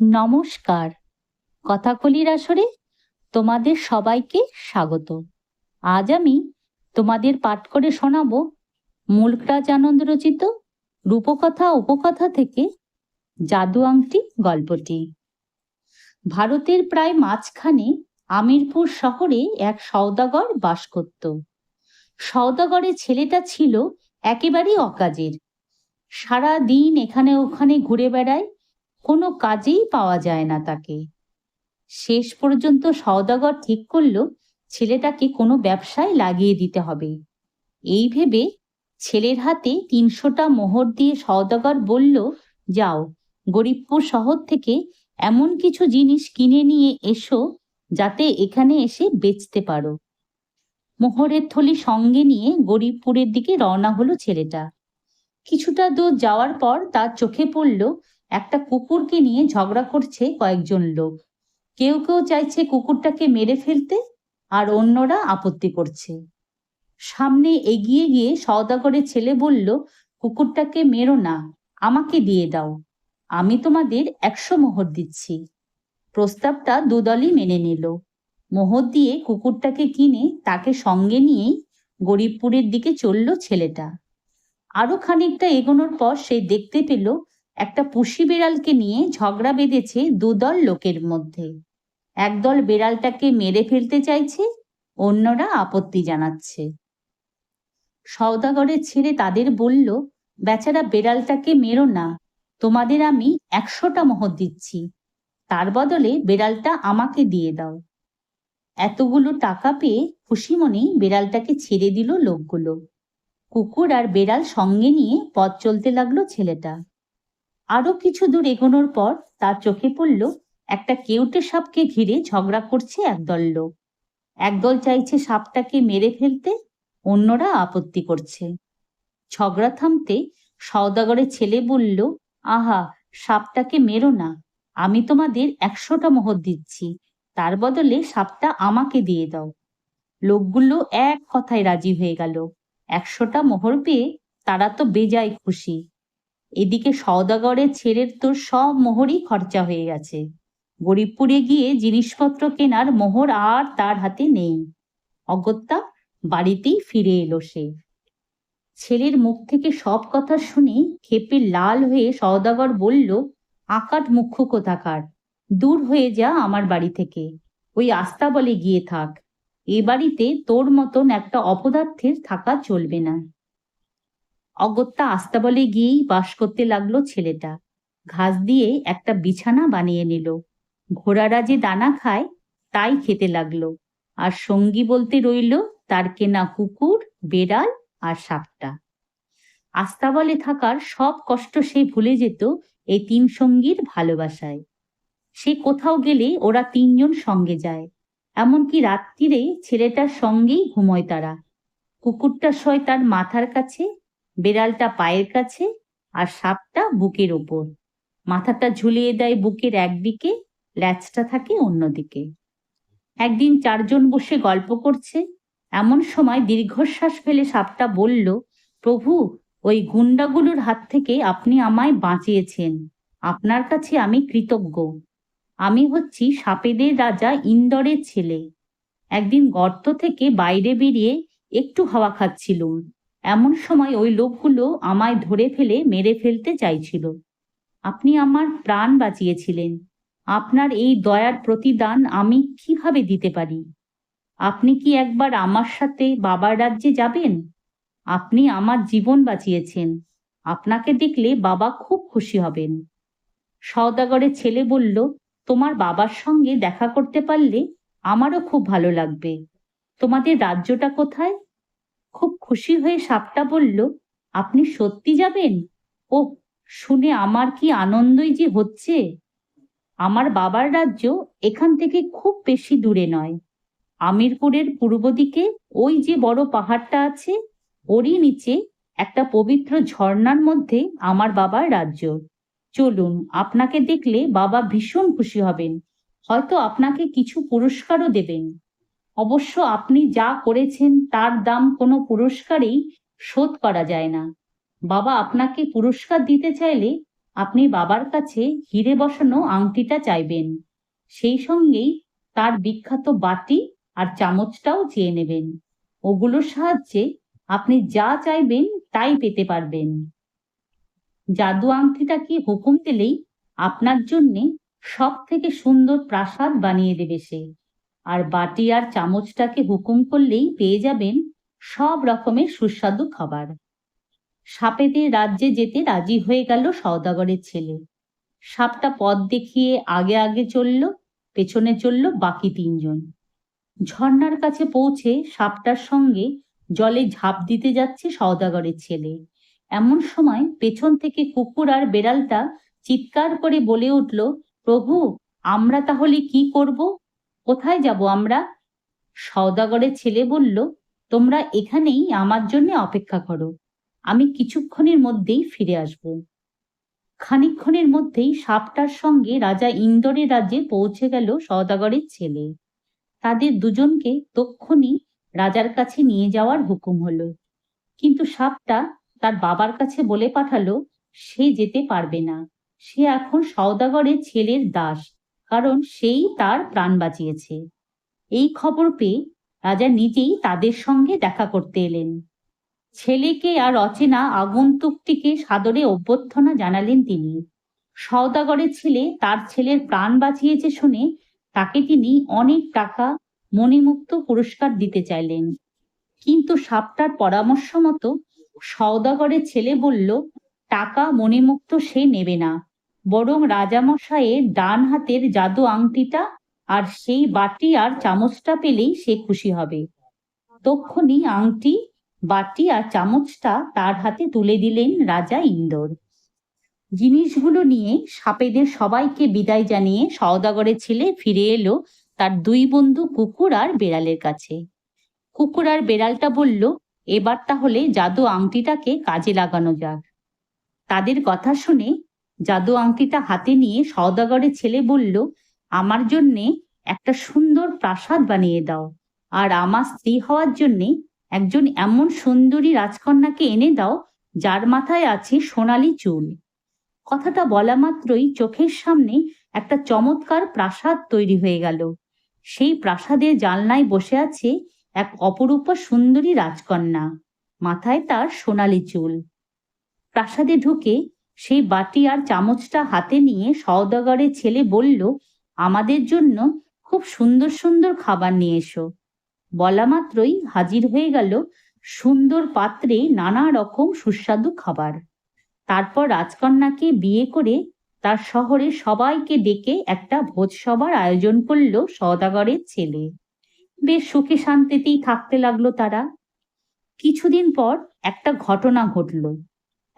নমস্কার। কথাকলির আসরে তোমাদের সবাইকে স্বাগত। আজ আমি তোমাদের পাঠ করে শোনাব মুলকরাজ আনন্দ রচিত রূপকথা উপকথা থেকে জাদু আংটি গল্পটি। ভারতের প্রায় মাঝখানে আমিরপুর শহরে এক সওদাগর বাস করত। সওদাগরের ছেলেটা ছিল একেবারেই অকাজের। সারা দিন এখানে ওখানে ঘুরে বেড়ায় কোনো কাজেই পাওয়া যায় না তাকে। শেষ পর্যন্ত সওদাগর ঠিক করল, ছেলেটাকে কোনো ব্যবসায় লাগিয়ে দিতে হবে। এই ভেবে ছেলের হাতে তিনশোটা মোহর দিয়ে সওদাগর বলল, যাও, গরিবপুর শহর থেকে এমন কিছু জিনিস কিনে নিয়ে এসো, যাতে এখানে এসে বেচতে পারো। মোহরের থলি সঙ্গে নিয়ে গরিবপুরের দিকে রওনা হলো ছেলেটা। কিছুটা দূর যাওয়ার পর তার চোখে পড়ল একটা কুকুরকে নিয়ে ঝগড়া করছে কয়েকজন লোক। কেউ কেউ চাইছে কুকুরটাকে মেরে ফেলতে, আর অন্যরা আপত্তি করছে। সামনে এগিয়ে গিয়ে সওদাগরের ছেলে বলল, কুকুরটাকে মেরো না, আমাকে দিয়ে দাও। আমি তোমাদের একশো মোহর দিচ্ছি। প্রস্তাবটা দুদলই মেনে নিল। মোহর দিয়ে কুকুরটাকে কিনে তাকে সঙ্গে নিয়েই গরিবপুরের দিকে চলল ছেলেটা। আরও খানিকটা এগোনোর পর সে দেখতে পেল একটা পুষি বেড়ালকে নিয়ে ঝগড়া বেঁধেছে দুদল লোকের মধ্যে। একদল বেড়ালটাকে মেরে ফেলতে চাইছে, অন্যরা আপত্তি জানাচ্ছে। সওদাগরের ছেলে তাদের বলল, বেচারা বেড়ালটাকে মেরো না, তোমাদের আমি একশোটা মোহর দিচ্ছি। তার বদলে বেড়ালটা আমাকে দিয়ে দাও। এতগুলো টাকা পেয়ে খুশি মনেই বেড়ালটাকে ছেড়ে দিল লোকগুলো। কুকুর আর বেড়াল সঙ্গে নিয়ে পথ চলতে লাগল ছেলেটা। আরও কিছু দূর এগোনোর পর তার চোখে পড়ল একটা কেউটে সাপকে ঘিরে ঝগড়া করছে একদল লোক। একদল চাইছে সাপটাকে মেরে ফেলতে, অন্যরা আপত্তি করছে। ঝগড়া থামতে সওদাগরের ছেলে বলল, আহা, সাপটাকে মেরো না। আমি তোমাদের একশোটা মোহর দিচ্ছি। তার বদলে সাপটা আমাকে দিয়ে দাও। লোকগুলো এক কথায় রাজি হয়ে গেল। একশোটা মোহর পেয়ে তারা তো বেজায় খুশি। এদিকে সওদাগরের ছেলের তোর সব মোহরই খরচা হয়ে গেছে। গরিবপুরে গিয়ে জিনিসপত্র কেনার মোহর আর তার হাতে নেই। অগত্যা বাড়িতেই ফিরে এলো সে। ছেলের মুখ থেকে সব কথা শুনে ক্ষেপে লাল হয়ে সওদাগর বলল, আকাট মুখ্য কোথাকার? দূর হয়ে যা আমার বাড়ি থেকে। ওই আস্তা বলে গিয়ে থাক। এ বাড়িতে তোর মতন একটা অপদার্থের থাকা চলবে না। অগত্যা আস্তাবলে গিয়েই বাস করতে লাগল ছেলেটা। ঘাস দিয়ে একটা বিছানা বানিয়ে নিল। ঘোড়ারা যে দানা খায়, তাই খেতে লাগল। আর সঙ্গী বলতে রইল, তার কেনা কুকুর, বেড়াল আর সাপটা। আস্তাবলে থাকার সব কষ্ট সে ভুলে যেত এই তিন সঙ্গীর ভালোবাসায়। সে কোথাও গেলে ওরা তিনজন সঙ্গে যায়। এমনকি রাত্রিরে ছেলেটার সঙ্গেই ঘুমোয় তারা। কুকুরটা শয় তার মাথার কাছে বেড়ালটা পায়ের কাছে আর সাপটা বুকের ওপর। মাথাটা ঝুলিয়ে দেয় বুকের একদিকে, ল্যাচটা থাকে অন্যদিকে। একদিন চারজন বসে গল্প করছে। এমন সময় দীর্ঘশ্বাস ফেলে সাপটা বলল, প্রভু, ওই গুন্ডাগুলোর হাত থেকে আপনি আমায় বাঁচিয়েছেন। আপনার কাছে আমি কৃতজ্ঞ। আমি হচ্ছি সাপেদের রাজা ইন্দরের ছেলে। একদিন গর্ত থেকে বাইরে বেরিয়ে একটু হাওয়া খাচ্ছিলুম। এমন সময় ওই লোকগুলো আমায় ধরে ফেলে মেরে ফেলতে চাইছিল। আপনি আমার প্রাণ বাঁচিয়েছিলেন। আপনার এই দয়ার প্রতিদান আমি কীভাবে দিতে পারি? আপনি কি একবার আমার সাথে বাবার রাজ্যে যাবেন? আপনি আমার জীবন বাঁচিয়েছেন। আপনাকে দেখলে বাবা খুব খুশি হবেন। সওদাগরের ছেলে বলল, তোমার বাবার সঙ্গে দেখা করতে পারলে আমারও খুব ভালো লাগবে। তোমাদের রাজ্যটা কোথায়? খুব খুশি হয়ে সাপটা বলল, আপনি সত্যি যাবেন? ও শুনে আমার কি আনন্দই যে হচ্ছে? আমার বাবার রাজ্য এখান থেকে খুব বেশি দূরে নয়। আমিরপুরের পূর্ব দিকে ওই যে বড় পাহাড়টা আছে, ওরই নিচে একটা পবিত্র ঝর্ণার মধ্যে আমার বাবার রাজ্য। চলুন, আপনাকে দেখলে বাবা ভীষণ খুশি হবেন। হয়তো আপনাকে কিছু পুরস্কারও দেবেন। অবশ্য আপনি যা করেছেন তার দাম কোনো পুরস্কারেই শোধ করা যায় না। বাবা আপনাকে পুরস্কার দিতে চাইলে আপনি বাবার কাছে হিরে বসানো আংটিটা চাইবেন। সেই সঙ্গেই তার বিখ্যাত বাটি আর চামচটাও চেয়ে নেবেন। ওগুলোর সাহায্যে আপনি যা চাইবেন তাই পেতে পারবেন। জাদু আংটিটাকে হুকুম দিলেই আপনার জন্যে সব থেকে সুন্দর প্রাসাদ বানিয়ে দেবে সে। আর বাটি আর চামচটাকে হুকুম করলেই পেয়ে যাবেন সব রকমের সুস্বাদু খাবার। সাপেদের রাজ্যে যেতে রাজি হয়ে গেল সওদাগরের ছেলে। সাপটা পথ দেখিয়ে আগে আগে চলল, পেছনে চলল বাকি তিনজন। ঝর্ণার কাছে পৌঁছে সাপটার সঙ্গে জলে ঝাঁপ দিতে যাচ্ছে সওদাগরের ছেলে। এমন সময় পেছন থেকে কুকুর আর বেড়ালটা চিৎকার করে বলে উঠল, প্রভু, আমরা তাহলে কি করব? কোথায় যাব আমরা? সওদাগরের ছেলে বলল, তোমরা এখানেই আমার জন্য অপেক্ষা করো। আমি কিছুক্ষণের মধ্যেই ফিরে আসব। খানিকক্ষণের মধ্যেই সাপটার সঙ্গে রাজা ইন্দোরের রাজ্যে পৌঁছে গেল সওদাগরের ছেলে। তাদের দুজনকে তক্ষণি রাজার কাছে নিয়ে যাওয়ার হুকুম হলো। কিন্তু সাপটা তার বাবার কাছে বলে পাঠালো, সে যেতে পারবে না। সে এখন সওদাগরের ছেলের দাস। কারণ সেই তার প্রাণ বাঁচিয়েছে। এই খবর পেয়ে রাজা নিজেই তাদের সঙ্গে দেখা করতে এলেন। ছেলেকে আর অচেনা আগন্তুকটিকে সাদরে অভ্যর্থনা জানালেন তিনি। সওদাগরের ছেলে তার ছেলের প্রাণ বাঁচিয়েছে শুনে তাকে তিনি অনেক টাকা, মণিমুক্ত পুরস্কার দিতে চাইলেন। কিন্তু সাপটার পরামর্শ মতো সওদাগরের ছেলে বলল, টাকা মণিমুক্ত সে নেবে না। বরং রাজামশাইয়ের ডান হাতের জাদু আংটিটা আর সেই বাটি আর চামচটা পেলেই সে খুশি হবে। তক্ষুনি আংটি, বাটি আর চামচটা তার হাতে তুলে দিলেন রাজা ইন্দোর। জিনিসগুলো নিয়ে সাপেদের সবাইকে বিদায় জানিয়ে সওদাগরের ছেলে ফিরে এলো তার দুই বন্ধু কুকুর আর বেড়ালের কাছে। কুকুর আর বেড়ালটা বলল, এবার তাহলে জাদু আংটিটাকে কাজে লাগানো যাক। তাদের কথা শুনে জাদু আংটিটা হাতে নিয়ে সওদাগরের ছেলে বলল, আমার জন্যে একটা সুন্দর প্রাসাদ বানিয়ে দাও। আর আমার স্ত্রী হওয়ার জন্যে একজন এমন সুন্দরী রাজকন্যাকে এনে দাও, যার মাথায় আছে সোনালি চুল। কথাটা বলা মাত্রই চোখের সামনে একটা চমৎকার প্রাসাদ তৈরি হয়ে গেল। সেই প্রাসাদের জানলায় বসে আছে এক অপরূপ সুন্দরী রাজকন্যা, মাথায় তার সোনালি চুল। প্রাসাদে ঢুকে সেই বাটি আর চামচটা হাতে নিয়ে সওদাগরের ছেলে বলল, আমাদের জন্য খুব সুন্দর সুন্দর খাবার নিয়ে এসো। বলা মাত্রই হাজির হয়ে গেল সুন্দর পাত্রে নানা রকম সুস্বাদু খাবার। তারপর রাজকন্যাকে বিয়ে করে তার শহরে সবাইকে ডেকে একটা ভোজসভার আয়োজন করল সওদাগরের ছেলে। বেশ সুখে শান্তিতেই থাকতে লাগল তারা। কিছুদিন পর একটা ঘটনা ঘটল।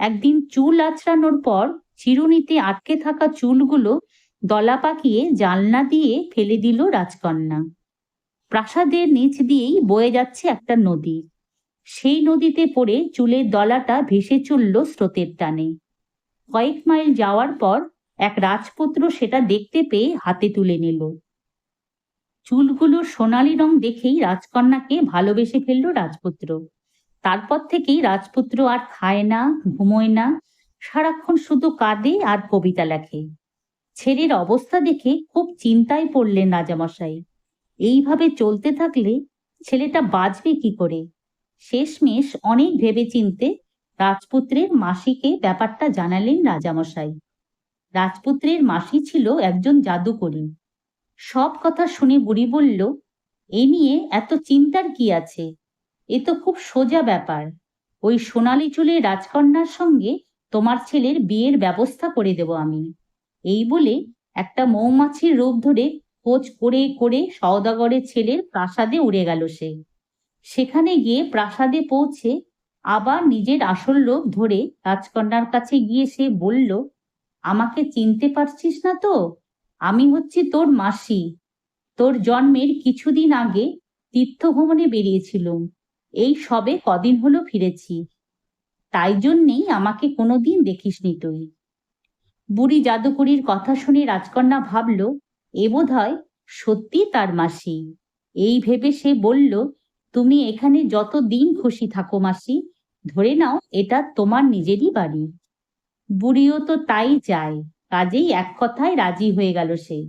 একদিন চুল আছড়ানোর পর চিরুনিতে আটকে থাকা চুলগুলো দলা পাকিয়ে জানলা দিয়ে ফেলে দিল রাজকন্যা। প্রাসাদের নিচ দিয়েই বয়ে যাচ্ছে একটা নদী। সেই নদীতে পড়ে চুলের দলাটা ভেসে চলল স্রোতের টানে। কয়েক মাইল যাওয়ার পর এক রাজপুত্র সেটা দেখতে পেয়ে হাতে তুলে নিল। চুলগুলোর সোনালি রং দেখেই রাজকন্যাকে ভালোবেসে ফেলল রাজপুত্র। তারপর থেকেই রাজপুত্র আর খায় না, ঘুমোয় না, সারাক্ষণ শুধু কাঁদে আর কবিতা লেখে। ছেলের অবস্থা দেখে খুব চিন্তায় পড়লেন রাজামশাই। এইভাবে চলতে থাকলে ছেলেটা বাঁচবে কি করে? শেষমেশ অনেক ভেবে চিনতে রাজপুত্রের মাসিকে ব্যাপারটা জানালেন রাজামশাই। রাজপুত্রের মাসি ছিল একজন জাদুকরী। সব কথা শুনে বুড়ি বলল, এ নিয়ে এত চিন্তার কি আছে? এ তো খুব সোজা ব্যাপার। ওই সোনালি চুলের রাজকন্যার সঙ্গে তোমার ছেলের বিয়ের ব্যবস্থা করে দেব আমি। এই বলে একটা মৌমাছির রূপ ধরে খোঁজ করে করে সওদাগরের ছেলের প্রাসাদে উড়ে গেল সে। সেখানে গিয়ে প্রাসাদে পৌঁছে আবার নিজের আসল লোক ধরে রাজকন্যার কাছে গিয়ে সে বলল, আমাকে চিনতে পারছিস না তো? আমি হচ্ছি তোর মাসি। তোর জন্মের কিছুদিন আগে তীর্থভ্রমণে বেরিয়েছিলুম। এই সবে কদিন হলো ফিরেছি। তাই জন্যেই আমাকে কোনোদিন দেখিসনি তুই। বুড়ি জাদুকরির কথা শুনে রাজকন্যা ভাবল, এ বোধ হয় সত্যি তার মাসি। এই ভেবে সে বলল, তুমি এখানে যত দিন খুশি থাকো মাসি, ধরে নাও এটা তোমার নিজেরই বাড়ি। বুড়িও তো তাই চায়, কাজেই এক কথায় রাজি হয়ে গেল সে।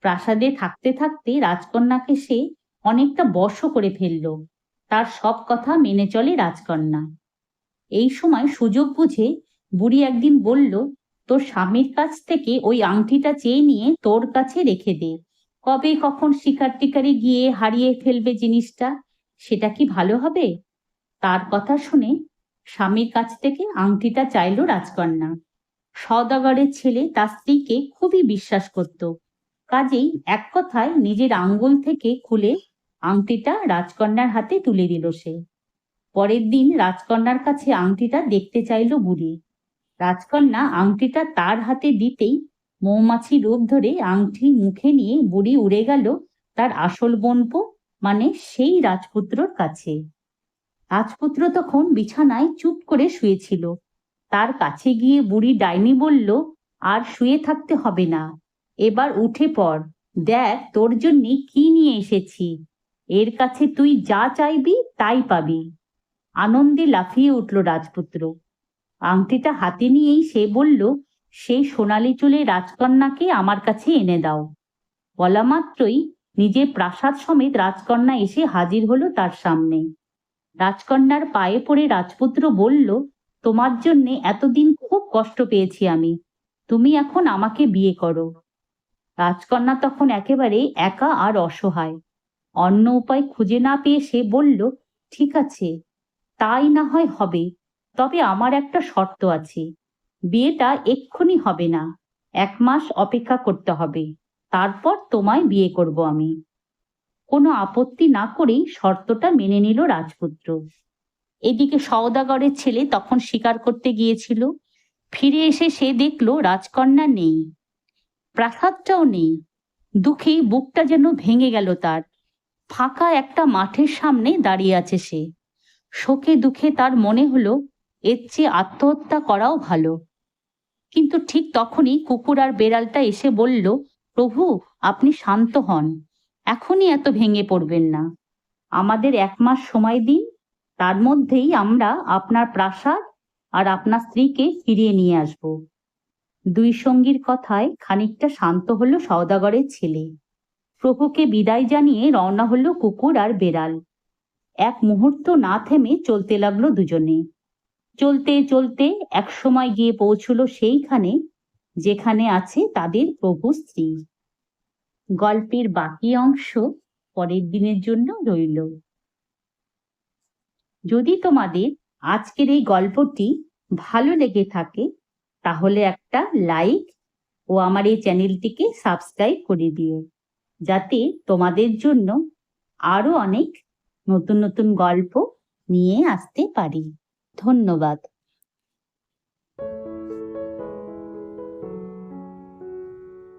প্রাসাদে থাকতে থাকতে রাজকন্যাকে সে অনেকটা বশ করে ফেলল। তার সব কথা মেনে চলে রাজকন্যা। এই সময় সুযোগ বুঝে বুড়ি একদিন বলল, তোর স্বামীর কাছ থেকে ওই আংটিটা চেয়ে নিয়ে তোর কাছে রেখে দে। কবে কখন শিকার টিকারে গিয়ে হারিয়ে ফেলবে জিনিসটা, সেটা কি ভালো হবে? তার কথা শুনে স্বামীর কাছ থেকে আংটিটা চাইল রাজকন্যা। সওদাগরের ছেলে তার স্ত্রীকে খুবই বিশ্বাস করত। কাজেই এক কথায় নিজের আঙ্গুল থেকে খুলে আংটিটা রাজকন্যার হাতে তুলে দিল সে। পরের দিন রাজকন্যার কাছে আংটিটা দেখতে চাইল বুড়ি। রাজকন্যা আংটিটা তার হাতে দিতেই মৌমাছি রূপ ধরে আংটি মুখে নিয়ে বুড়ি উড়ে গেল তার আসল বোনপো মানে সেই রাজপুত্রর কাছে। রাজপুত্র তখন বিছানায় চুপ করে শুয়েছিল। তার কাছে গিয়ে বুড়ি ডাইনি বলল, আর শুয়ে থাকতে হবে না। এবার উঠে পড়। দেখ তোর জন্যে কি নিয়ে এসেছি। এর কাছে তুই যা চাইবি, তাই পাবি। আনন্দে লাফিয়ে উঠল রাজপুত্র। আংটিটা হাতে নিয়েই সে বলল সেই সোনালি চুলে রাজকন্যাকে আমার কাছে এনে দাও। বলা মাত্রই নিজের প্রাসাদ সমেত রাজকন্যা এসে হাজির হলো তার সামনে। রাজকন্যার পায়ে পড়ে রাজপুত্র বলল, তোমার জন্যে এতদিন খুব কষ্ট পেয়েছি আমি। তুমি এখন আমাকে বিয়ে করো। রাজকন্যা তখন একেবারে একা আর অসহায়। অন্য উপায় খুঁজে না পেয়ে সে বলল, ঠিক আছে, তাই না হয় হবে। তবে আমার একটা শর্ত আছে। বিয়েটা এক্ষুনি হবে না। এক মাস অপেক্ষা করতে হবে। তারপর তোমায় বিয়ে করব আমি। কোনো আপত্তি না করেই শর্তটা মেনে নিল রাজপুত্র। এদিকে সওদাগরের ছেলে তখন শিকার করতে গিয়েছিল। ফিরে এসে সে দেখল রাজকন্যা নেই। প্রাসাদটাও নেই। দুঃখে বুকটা যেন ভেঙে গেল তার। ফাঁকা একটা মাঠের সামনে দাঁড়িয়ে আছে সে। শোকে দুঃখে তার মনে হলো, এর চেয়ে আত্মহত্যা করাও ভালো। কিন্তু ঠিক তখনই কুকুর আর বেড়ালটা এসে বলল, প্রভু, আপনি শান্ত হন। এখনই এত ভেঙে পড়বেন না। আমাদের এক মাস সময় দিন, তার মধ্যেই আমরা আপনার প্রাসাদ আর আপনার স্ত্রীকে ফিরিয়ে নিয়ে আসব দুই সঙ্গীর কথায় খানিকটা শান্ত হলো সওদাগরের ছেলে। প্রভুকে বিদায় জানিয়ে রওনা হলো কুকুর আর বেড়াল। এক মুহূর্ত না থেমে চলতে লাগল দুজনে। চলতে চলতে এক সময় গিয়ে পৌঁছলো সেইখানে, যেখানে আছে তাদের প্রভু স্ত্রী। গল্পের বাকি অংশ পরের দিনের জন্য রইল। যদি তোমাদের আজকের এই গল্পটি ভালো লেগে থাকে, তাহলে একটা লাইক ও আমার এই চ্যানেলটিকে সাবস্ক্রাইব করে দিও। যাতে তোমাদের জন্য আরও অনেক নতুন নতুন গল্প নিয়ে আসতে পারি। ধন্যবাদ।